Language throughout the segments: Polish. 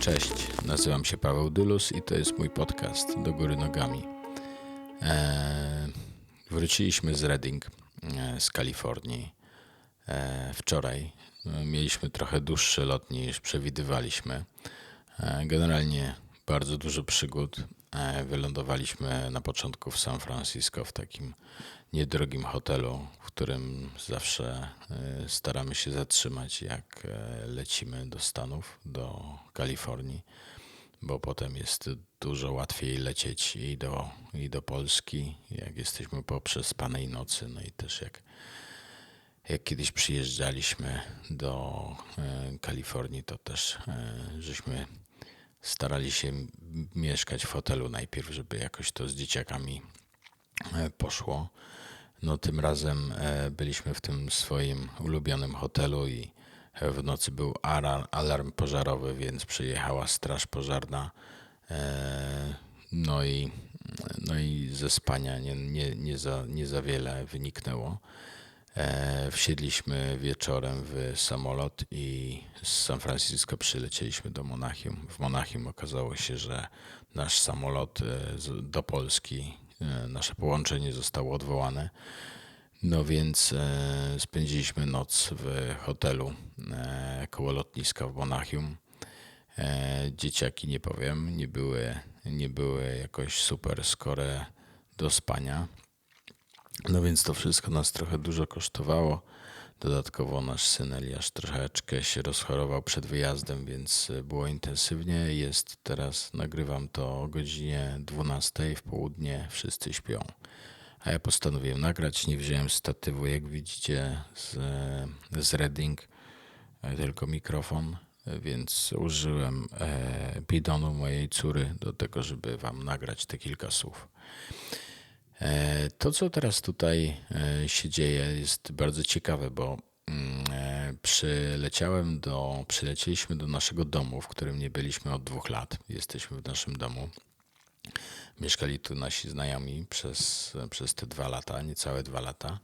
Cześć, nazywam się Paweł Dylus i to jest mój podcast Do Góry Nogami. Eee, wróciliśmy z Reading e, z Kalifornii e, wczoraj. E, Mieliśmy trochę dłuższy lot niż przewidywaliśmy. Generalnie bardzo dużo przygód. Wylądowaliśmy na początku w San Francisco w takim niedrogim hotelu, w którym zawsze staramy się zatrzymać, jak lecimy do Stanów, do Kalifornii, bo potem jest dużo łatwiej lecieć i do, i do Polski, jak jesteśmy po przespanej nocy, no i też jak jak kiedyś przyjeżdżaliśmy do e, Kalifornii, to też e, żeśmy starali się mieszkać w hotelu najpierw, żeby jakoś to z dzieciakami e, poszło. No tym razem e, byliśmy w tym swoim ulubionym hotelu i w nocy był alarm pożarowy, więc przyjechała straż pożarna. E, No i, no i ze spania nie, nie, nie, za, nie za wiele wyniknęło. E, Wsiedliśmy wieczorem w samolot i z San Francisco przylecieliśmy do Monachium. W Monachium okazało się, że nasz samolot e, do Polski, nasze połączenie zostało odwołane. No więc e, spędziliśmy noc w hotelu e, koło lotniska w Monachium. E, dzieciaki, nie powiem, nie były, nie były jakoś super skore do spania. No więc to wszystko nas trochę dużo kosztowało. Dodatkowo nasz syn Eliasz troszeczkę się rozchorował przed wyjazdem, więc było intensywnie. Jest teraz, nagrywam to o godzinie 12 w południe, wszyscy śpią. A ja postanowiłem nagrać, nie wziąłem statywu, jak widzicie, z, z Reading, e, tylko mikrofon, więc użyłem e, bidonu mojej córy do tego, żeby wam nagrać te kilka słów. E, To, co teraz tutaj się dzieje, jest bardzo ciekawe, bo mm, przyleciałem do, przylecieliśmy do naszego domu, w którym nie byliśmy od dwóch lat. Jesteśmy w naszym domu. Mieszkali tu nasi znajomi przez, przez te dwa lata, niecałe dwa lata.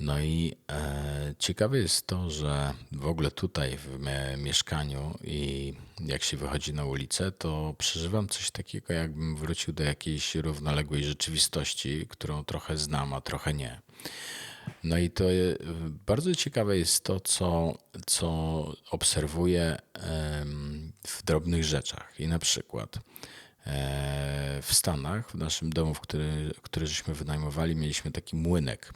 No i e, ciekawe jest to, że w ogóle tutaj w mieszkaniu i jak się wychodzi na ulicę, to przeżywam coś takiego, jakbym wrócił do jakiejś równoległej rzeczywistości, którą trochę znam, a trochę nie. No i to bardzo ciekawe jest to, co, co obserwuję w drobnych rzeczach. I na przykład w Stanach, w naszym domu, w który, który żeśmy wynajmowali, mieliśmy taki młynek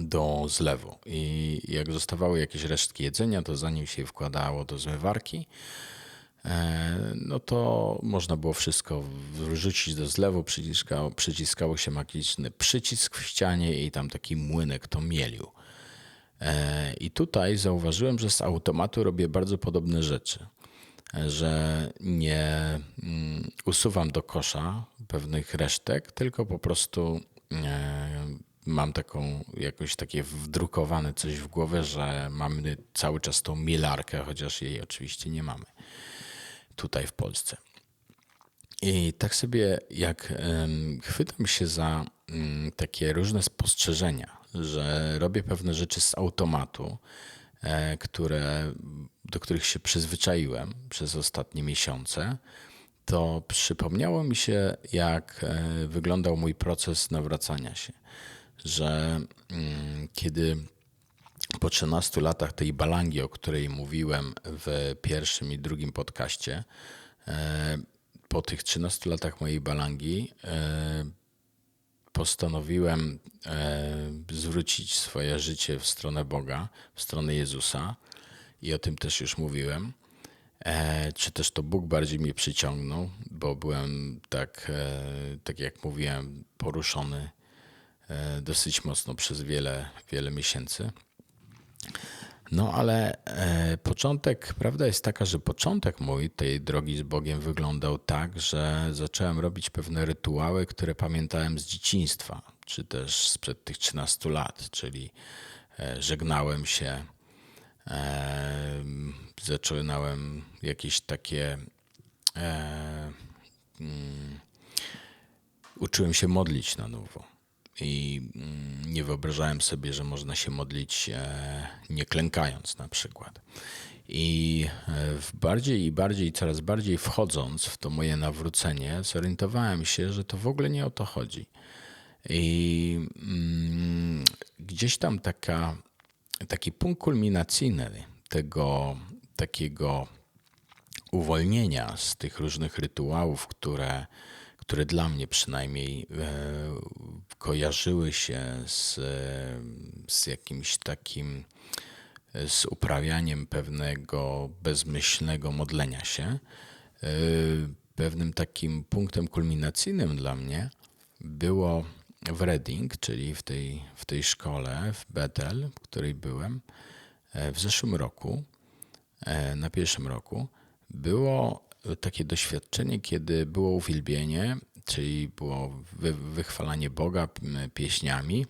do zlewu. I jak zostawały jakieś resztki jedzenia, to zanim się je wkładało do zmywarki, e, no to można było wszystko wrzucić do zlewu, przyciskało, przyciskało się magiczny przycisk w ścianie i tam taki młynek to mielił. E, I tutaj zauważyłem, że z automatu robię bardzo podobne rzeczy. Że nie mm, usuwam do kosza pewnych resztek, tylko po prostu e, mam taką jakoś takie wdrukowane coś w głowę, że mamy cały czas tą mielarkę, chociaż jej oczywiście nie mamy tutaj w Polsce. I tak sobie, jak chwytam się za mm, takie różne spostrzeżenia, że robię pewne rzeczy z automatu, które, do których się przyzwyczaiłem przez ostatnie miesiące, to przypomniało mi się, jak e, wyglądał mój proces nawracania się. Że mm, kiedy po 13 latach tej balangi, o której mówiłem w pierwszym i drugim podcaście, e, po tych 13 latach mojej balangi e, postanowiłem e, zwrócić swoje życie w stronę Boga, w stronę Jezusa i o tym też już mówiłem. E, Czy też to Bóg bardziej mnie przyciągnął, bo byłem tak, e, tak jak mówiłem, poruszony dosyć mocno przez wiele, wiele miesięcy. No ale e, początek, prawda jest taka, że początek mój tej drogi z Bogiem wyglądał tak, że zacząłem robić pewne rytuały, które pamiętałem z dzieciństwa. czy też sprzed tych 13 lat, czyli e, żegnałem się, e, zaczynałem jakieś takie. E, mm, uczyłem się modlić na nowo. I mm, nie wyobrażałem sobie, że można się modlić nie klękając na przykład. I w bardziej i bardziej, coraz bardziej wchodząc w to moje nawrócenie, zorientowałem się, że to w ogóle nie o to chodzi. I mm, gdzieś tam taka, taki punkt kulminacyjny tego takiego uwolnienia z tych różnych rytuałów, które, które dla mnie przynajmniej e, kojarzyły się z, z jakimś takim, z uprawianiem pewnego bezmyślnego modlenia się. E, pewnym takim punktem kulminacyjnym dla mnie było w Reading, czyli w tej, w tej szkole w Bethel, w której byłem e, w zeszłym roku, e, na pierwszym roku, było takie doświadczenie, kiedy było uwielbienie, czyli było wychwalanie Boga pieśniami,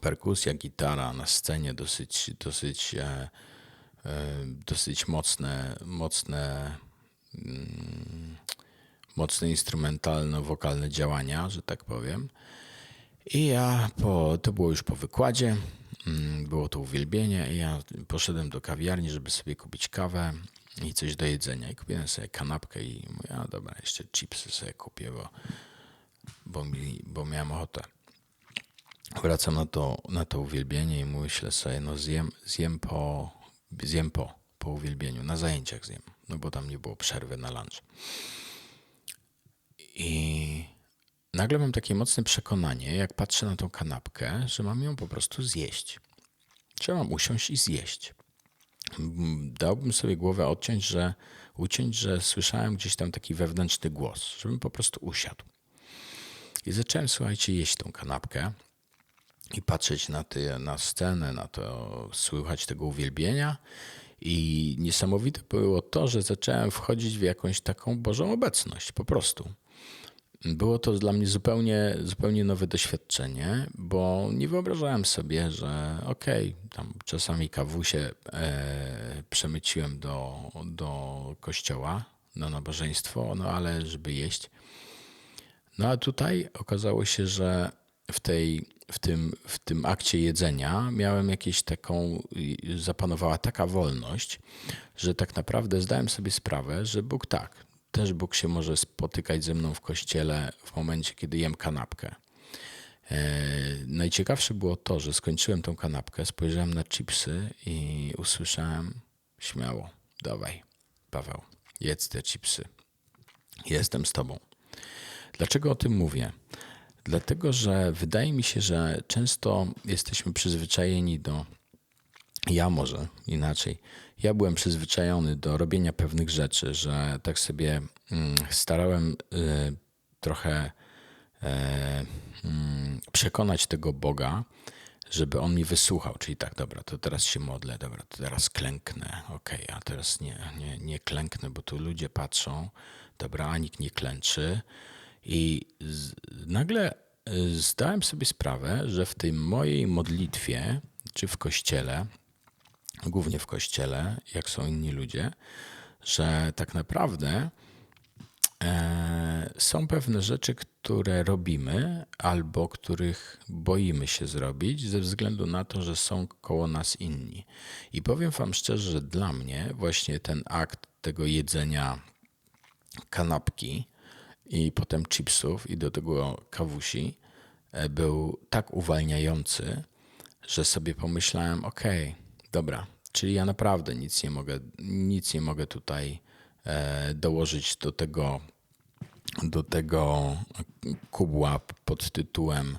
perkusja, gitara na scenie, dosyć, dosyć, e, dosyć mocne, mocne mm, mocne instrumentalno-wokalne działania, że tak powiem. I ja, po, to było już po wykładzie, mm, było to uwielbienie i ja poszedłem do kawiarni, żeby sobie kupić kawę i coś do jedzenia. I kupiłem sobie kanapkę i mówię, a dobra, jeszcze chipsy sobie kupię, bo, bo, mi, bo miałem ochotę. Wracam na to, na to uwielbienie i myślę sobie, no zjem, zjem, po, zjem po, po uwielbieniu, na zajęciach zjem, no bo tam nie było przerwy na lunch. I nagle mam takie mocne przekonanie, jak patrzę na tą kanapkę, że mam ją po prostu zjeść. Trzeba mam usiąść i zjeść. Dałbym sobie głowę odciąć, że uciąć, że słyszałem gdzieś tam taki wewnętrzny głos, żebym po prostu usiadł. I zacząłem, słuchajcie, jeść tą kanapkę i patrzeć na, ty, na scenę, na to, słuchać tego uwielbienia. I niesamowite było to, że zacząłem wchodzić w jakąś taką Bożą obecność, po prostu. Było to dla mnie zupełnie, zupełnie nowe doświadczenie, bo nie wyobrażałem sobie, że okej, okay, tam czasami kawusie e, przemyciłem do, do kościoła na nabożeństwo, no ale żeby jeść. No a tutaj okazało się, że w, tej, w, tym, w tym akcie jedzenia miałem jakieś taką, zapanowała taka wolność, że tak naprawdę zdałem sobie sprawę, że Bóg tak, też Bóg się może spotykać ze mną w kościele w momencie, kiedy jem kanapkę. E, najciekawsze było to, że skończyłem tą kanapkę, spojrzałem na chipsy i usłyszałem śmiało, dawaj, Paweł, jedz te chipsy. Jestem z tobą. Dlaczego o tym mówię? Dlatego, że wydaje mi się, że często jesteśmy przyzwyczajeni do ja może inaczej. Ja byłem przyzwyczajony do robienia pewnych rzeczy, że tak sobie mm, starałem y, trochę e, mm, przekonać tego Boga, żeby on mi wysłuchał. Czyli tak, dobra, to teraz się modlę, dobra, to teraz klęknę. Okej, okay, a teraz nie, nie, nie klęknę, bo tu ludzie patrzą. Dobra, a nikt nie klęczy. I z, nagle y, zdałem sobie sprawę, że w tej mojej modlitwie, czy w kościele, głównie w kościele, jak są inni ludzie, że tak naprawdę e, są pewne rzeczy, które robimy albo których boimy się zrobić ze względu na to, że są koło nas inni. I powiem Wam szczerze, że dla mnie właśnie ten akt tego jedzenia kanapki i potem chipsów i do tego kawusi e, był tak uwalniający, że sobie pomyślałem, okay, dobra, Czyli ja naprawdę nic nie mogę, nic nie mogę tutaj e, dołożyć do tego, do tego kubła pod tytułem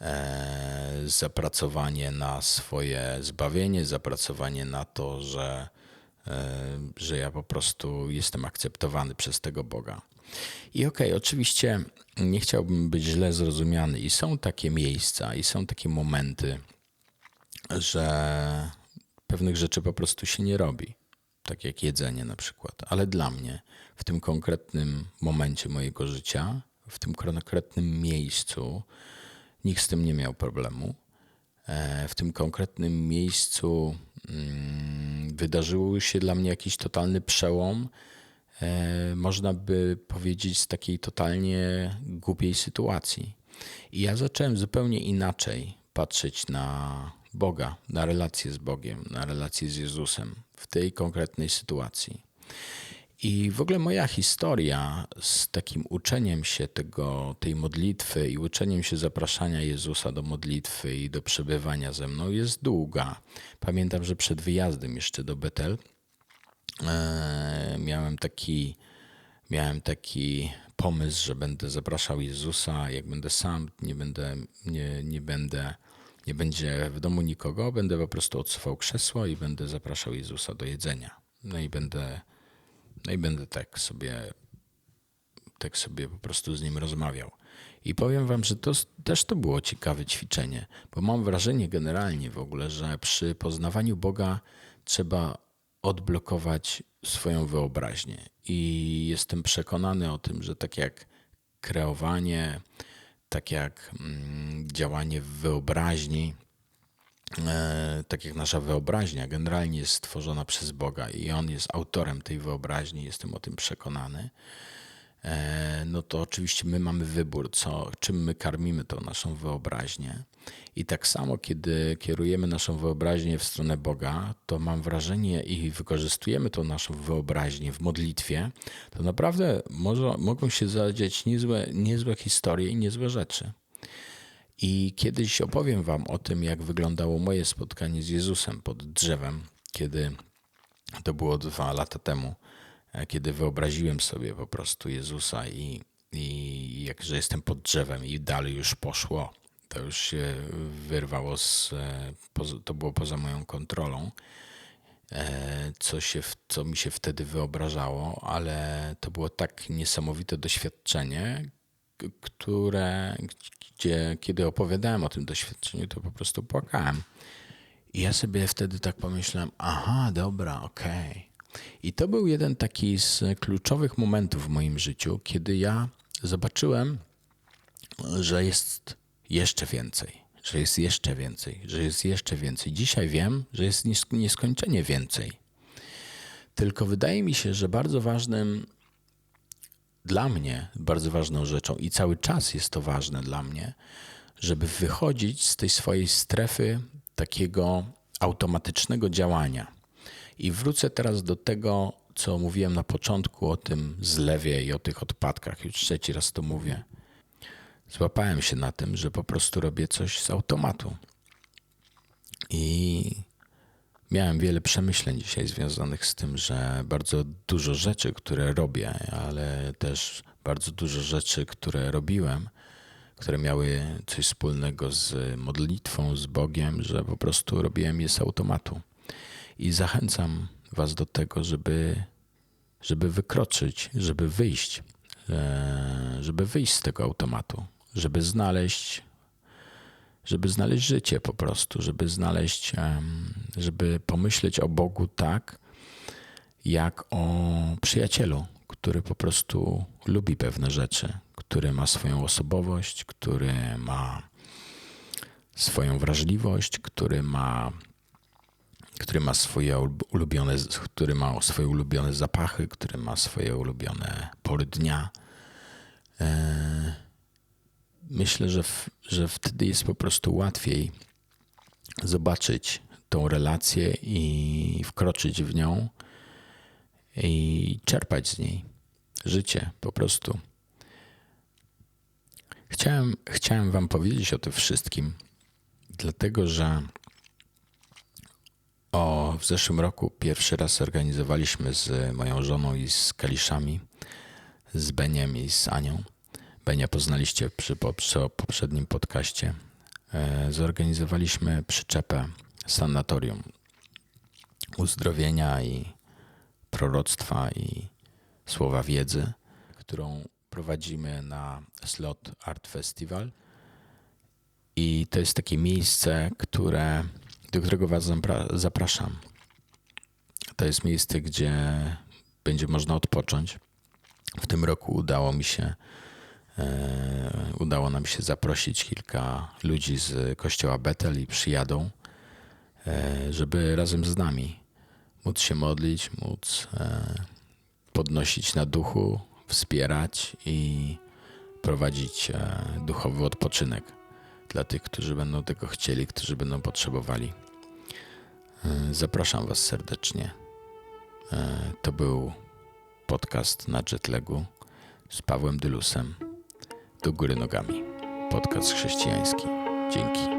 e, zapracowanie na swoje zbawienie, zapracowanie na to, że, e, że ja po prostu jestem akceptowany przez tego Boga. I okej, okay, oczywiście nie chciałbym być źle zrozumiany, i są takie miejsca, i są takie momenty, że pewnych rzeczy po prostu się nie robi, tak jak jedzenie na przykład. Ale dla mnie, w tym konkretnym momencie mojego życia, w tym konkretnym miejscu, nikt z tym nie miał problemu. E, w tym konkretnym miejscu mm, wydarzył się dla mnie jakiś totalny przełom, e, można by powiedzieć, z takiej totalnie głupiej sytuacji. I ja zacząłem zupełnie inaczej patrzeć na Boga, na relację z Bogiem, na relację z Jezusem w tej konkretnej sytuacji. I w ogóle moja historia z takim uczeniem się tego, tej modlitwy i uczeniem się zapraszania Jezusa do modlitwy i do przebywania ze mną jest długa. Pamiętam, że przed wyjazdem jeszcze do Betel e, miałem taki, miałem taki pomysł, że będę zapraszał Jezusa, jak będę sam, nie będę, nie, nie będę, nie będzie w domu nikogo, będę po prostu odsuwał krzesło i będę zapraszał Jezusa do jedzenia. No i będę no i będę tak sobie, tak sobie po prostu z nim rozmawiał. I powiem wam, że to też to było ciekawe ćwiczenie, bo mam wrażenie generalnie w ogóle, że przy poznawaniu Boga trzeba odblokować swoją wyobraźnię. I jestem przekonany o tym, że tak jak kreowanie, tak jak mm, działanie w wyobraźni, E, tak jak nasza wyobraźnia generalnie jest stworzona przez Boga i On jest autorem tej wyobraźni, jestem o tym przekonany, e, no to oczywiście my mamy wybór, co, czym my karmimy tą naszą wyobraźnię. I tak samo, kiedy kierujemy naszą wyobraźnię w stronę Boga, to mam wrażenie i wykorzystujemy tą naszą wyobraźnię w modlitwie, to naprawdę może, mogą się zadziać niezłe, niezłe historie i niezłe rzeczy. I kiedyś opowiem Wam o tym, jak wyglądało moje spotkanie z Jezusem pod drzewem, kiedy to było dwa lata temu, e, kiedy wyobraziłem sobie po prostu Jezusa i, i jak, że jestem pod drzewem i dalej już poszło. To już się wyrwało z, e, to było poza moją kontrolą, e, co, się, co mi się wtedy wyobrażało, ale to było tak niesamowite doświadczenie, które, gdzie kiedy opowiadałem o tym doświadczeniu, to po prostu płakałem. I ja sobie wtedy tak pomyślałem, aha, dobra, okej. Okay. I to był jeden taki z kluczowych momentów w moim życiu, kiedy ja zobaczyłem, że jest jeszcze więcej, że jest jeszcze więcej, że jest jeszcze więcej. Dzisiaj wiem, że jest nieskończenie więcej. Tylko wydaje mi się, że bardzo ważnym dla mnie bardzo ważną rzeczą i cały czas jest to ważne dla mnie, żeby wychodzić z tej swojej strefy takiego automatycznego działania. I wrócę teraz do tego, co mówiłem na początku o tym zlewie i o tych odpadkach. Już trzeci raz to mówię. Złapałem się na tym, że po prostu robię coś z automatu. I Miałem wiele przemyśleń dzisiaj związanych z tym, że bardzo dużo rzeczy, które robię, ale też bardzo dużo rzeczy, które robiłem, które miały coś wspólnego z modlitwą, z Bogiem, że po prostu robiłem je z automatu. I zachęcam Was do tego, żeby, żeby wykroczyć, żeby wyjść, e, żeby wyjść z tego automatu, żeby znaleźć żeby znaleźć życie po prostu, żeby znaleźć, żeby pomyśleć o Bogu tak, jak o przyjacielu, który po prostu lubi pewne rzeczy, który ma swoją osobowość, który ma swoją wrażliwość, który ma, który ma swoje ulubione, który ma swoje ulubione zapachy, który ma swoje ulubione pory dnia. E, myślę, że, w, że wtedy jest po prostu łatwiej zobaczyć tą relację i wkroczyć w nią i czerpać z niej życie po prostu. Chciałem, chciałem Wam powiedzieć o tym wszystkim, dlatego że o, w zeszłym roku pierwszy raz organizowaliśmy z moją żoną i z Kaliszami, z Beniem i z Anią Benia poznaliście przy, poprzednim podcaście. E, zorganizowaliśmy przyczepę sanatorium uzdrowienia i proroctwa i słowa wiedzy, którą prowadzimy na Slot Art Festival. I to jest takie miejsce, które, do którego Was zapraszam. To jest miejsce, gdzie będzie można odpocząć. W tym roku udało mi się udało nam się zaprosić kilka ludzi z kościoła Betel i przyjadą, e, żeby razem z nami móc się modlić, móc e, podnosić na duchu, wspierać i prowadzić duchowy odpoczynek dla tych, którzy będą tego chcieli, którzy będą potrzebowali. Zapraszam Was serdecznie. To był podcast na jetlagu z Pawłem Dylusem do góry nogami. Podcast chrześcijański. Dzięki.